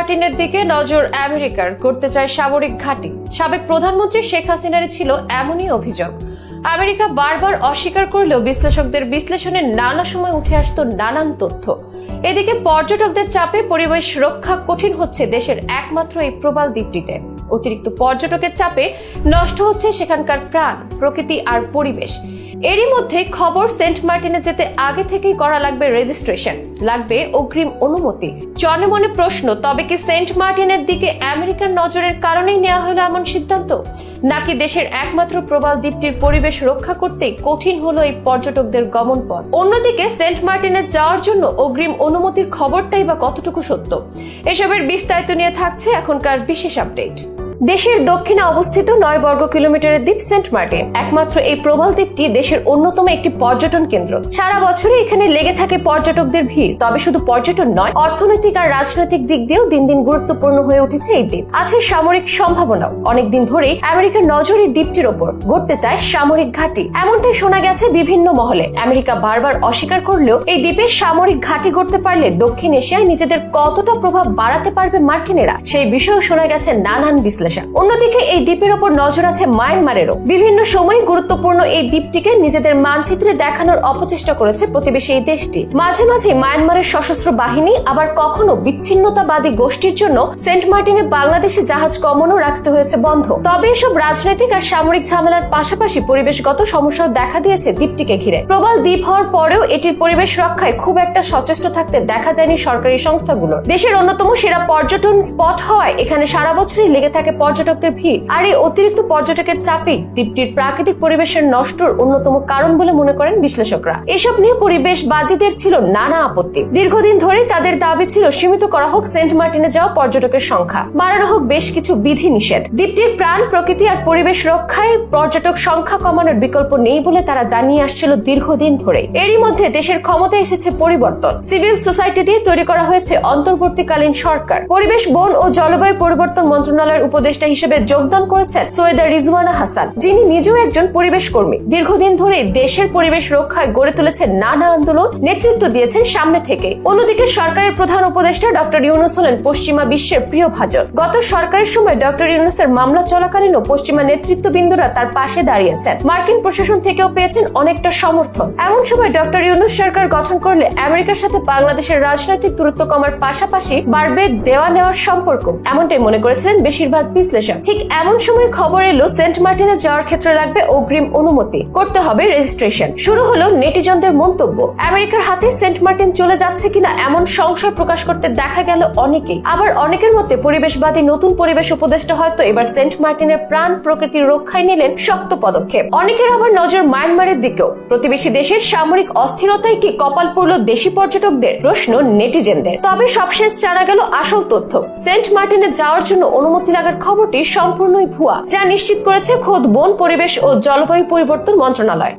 মার্টিনের দিকে নজর আমেরিকার করতে চায় সামরিক ঘাঁটি। সাবেক প্রধানমন্ত্রী শেখ হাসিনার ছিল এমনই অভিযোগ। আমেরিকা বারবার অস্বীকার করলেও বিশ্লেষকদের বিশ্লেষণে নানা সময় উঠে আসতো নানান তথ্য। এদিকে পর্যটকদের চাপে পরিবেশ রক্ষা কঠিন হচ্ছে দেশের একমাত্র এই প্রবাল দ্বীপটিতে। অতিরিক্ত পর্যটকের চাপে নষ্ট হচ্ছে সেখানকার প্রাণ, প্রকৃতি আর পরিবেশ। এরই মধ্যে খবর সেন্ট মার্টিনে যেতে আগে থেকেই করা লাগবে রেজিস্ট্রেশন লাগবে অগ্রিম অনুমতি। জনে মনে প্রশ্ন, তবে কি সেন্ট মার্টিনের দিকে আমেরিকার নজরের কারণেই নেওয়া হলো এমন সিদ্ধান্ত? নাকি দেশের একমাত্র প্রবাল দ্বীপটির পরিবেশ রক্ষা করতে কঠিন হলো এই পর্যটকদের গমন পথ অন্যদিকে সেন্ট মার্টিনে যাওয়ার জন্য অগ্রিম অনুমতির খবরটাই বা কতটুকু সত্য? এসবের বিস্তারিত নিয়ে থাকছে এখনকার বিশেষ আপডেট। দেশের দক্ষিণে অবস্থিত নয় বর্গ কিলোমিটারের দ্বীপ সেন্ট মার্টিন। একমাত্র এই প্রবাল দ্বীপটি দেশের অন্যতম একটি পর্যটন কেন্দ্র। সারা বছরই এখানে লেগে থাকে পর্যটকদের ভিড়। তবে শুধু পর্যটন নয়, অর্থনৈতিক আর রাজনৈতিক দিক দিয়েও দিন দিন গুরুত্বপূর্ণ হয়ে উঠেছে এই দ্বীপ। আছে সামরিক সম্ভাবনাও। অনেকদিন ধরেই আমেরিকার নজর এই দ্বীপটির ওপর গড়তে চায় সামরিক ঘাঁটি। এমনটাই শোনা গেছে বিভিন্ন মহলে। আমেরিকা বারবার অস্বীকার করলেও এই দ্বীপের সামরিক ঘাঁটি গড়তে পারলে দক্ষিণ এশিয়ায় নিজেদের কতটা প্রভাব বাড়াতে পারবে মার্কিনেরা, সেই বিষয়েও শোনা গেছে নানান বিশ্লেষণ। অন্যদিকে এই দ্বীপের ওপর নজর আছে মায়ানমারেরও। বিভিন্ন সময় গুরুত্বপূর্ণ এই দ্বীপটিকে নিজেদের মানচিত্রে দেখানোর অপচেষ্টা করেছে প্রতিবেশী এই দেশটি। মাঝে মাঝে মায়ানমারের সশস্ত্র বাহিনী, আবার কখনো বিচ্ছিন্নতাবাদী গোষ্ঠীর জন্য সেন্ট মার্টিনে বাংলাদেশে জাহাজ কমনও রাখতে হয়েছে বন্ধ। তবে এসব রাজনৈতিক আর সামরিক ঝামেলার পাশাপাশি পরিবেশগত সমস্যাও দেখা দিয়েছে দ্বীপটিকে ঘিরে। প্রবাল দ্বীপ হওয়ার পরেও এটির পরিবেশ রক্ষায় খুব একটা সচেষ্ট থাকতে দেখা যায়নি সরকারি সংস্থাগুলো দেশের অন্যতম সেরা পর্যটন স্পট হওয়ায় এখানে সারা বছরই লেগে থাকে পর্যটকদের ভিড়। আর এই অতিরিক্ত পর্যটকের চাপেই দ্বীপটির প্রাকৃতিক পরিবেশের নষ্টর অন্যতম কারণ বলে মনে করেন বিশ্লেষকরা। এসব নিয়ে পরিবেশবাদীদের ছিল নানা আপত্তি। দীর্ঘদিন ধরে তাদের দাবি ছিল সীমিত করা হোক সেন্ট মার্টিনে যাওয়া পর্যটকের সংখ্যা। বাড়ানো হোক বেশ কিছু বিধি নিষেধ দ্বীপটির প্রাণ, প্রকৃতি আর পরিবেশ রক্ষায় পর্যটক সংখ্যা কমানোর বিকল্প নেই বলে তারা জানিয়ে আসছিল দীর্ঘদিন ধরে। এরই মধ্যে দেশের ক্ষমতায় এসেছে পরিবর্তন। সিভিল সোসাইটি দিয়ে তৈরি করা হয়েছে অন্তর্বর্তীকালীন সরকার। পরিবেশ, বন ও জলবায়ু পরিবর্তন মন্ত্রণালয়ের উপদেষ্টা হিসেবে যোগদান করেছেন সৈয়দা রিজওয়ানা হাসান, যিনি নিজেও একজন পরিবেশ কর্মী। দীর্ঘদিন ধরে দেশের পরিবেশ রক্ষায় গড়ে তুলেছেন নানা আন্দোলন, নেতৃত্ব দিয়েছেন সামনে থেকে। অন্যদিকে সরকারের প্রধান উপদেষ্টা ডক্টর ইউনুস হলেন পশ্চিমা বিশ্বের প্রিয় ভাজন। গত সরকারের সময় ডক্টর ইউনুসের মামলা চলাকালীনও পশ্চিমা নেতৃত্ববৃন্দরা তার পাশে দাঁড়িয়েছেন। মার্কিন প্রশাসন থেকেও পেয়েছেন অনেকটা সমর্থন। এমন সময় ডক্টর ইউনুস সরকার গঠন করলে আমেরিকার সাথে বাংলাদেশের রাজনৈতিক দূরত্ব কমার পাশাপাশি বাড়বে দেওয়া নেওয়ার সম্পর্ক। এমনটাই মনে করেছিলেন বেশিরভাগ বিশ্লেষক। ঠিক এমন সময় খবর এলো, সেন্ট মার্টিনে যাওয়ার ক্ষেত্রে লাগবে অগ্রিম অনুমতি। করতে হবে রেজিস্ট্রেশন শুরু হলো নেটিজনদের মন্তব্য। আমেরিকার হাতে সেন্ট মার্টিন চলে যাচ্ছে কিনা এমন সংশয় প্রকাশ করতে দেখা গেল অনেকেই। আবার অনেকের মতে পরিবেশবাদী নতুন পরিবেশ উপদেষ্টা হয়তো এবার সেন্ট মার্টিনের প্রাণ প্রকৃতির রক্ষায় নিলেন শক্ত পদক্ষেপ। অনেকের আবার নজর মায়ানমারের দিকেও। প্রতিবেশী দেশের সামরিক অস্থিরতায় কি কপাল পড়ল দেশি পর্যটকদের? প্রশ্ন নেটিজেনদের। তবে সবশেষ জানা গেল আসল তথ্য। সেন্ট মার্টিনে যাওয়ার জন্য অনুমতি লাগার খবরটি সম্পূর্ণই ভুয়া যা নিশ্চিত করেছে খোদ বন পরিবেশ ও জলবায়ু পরিবর্তন মন্ত্রণালয়।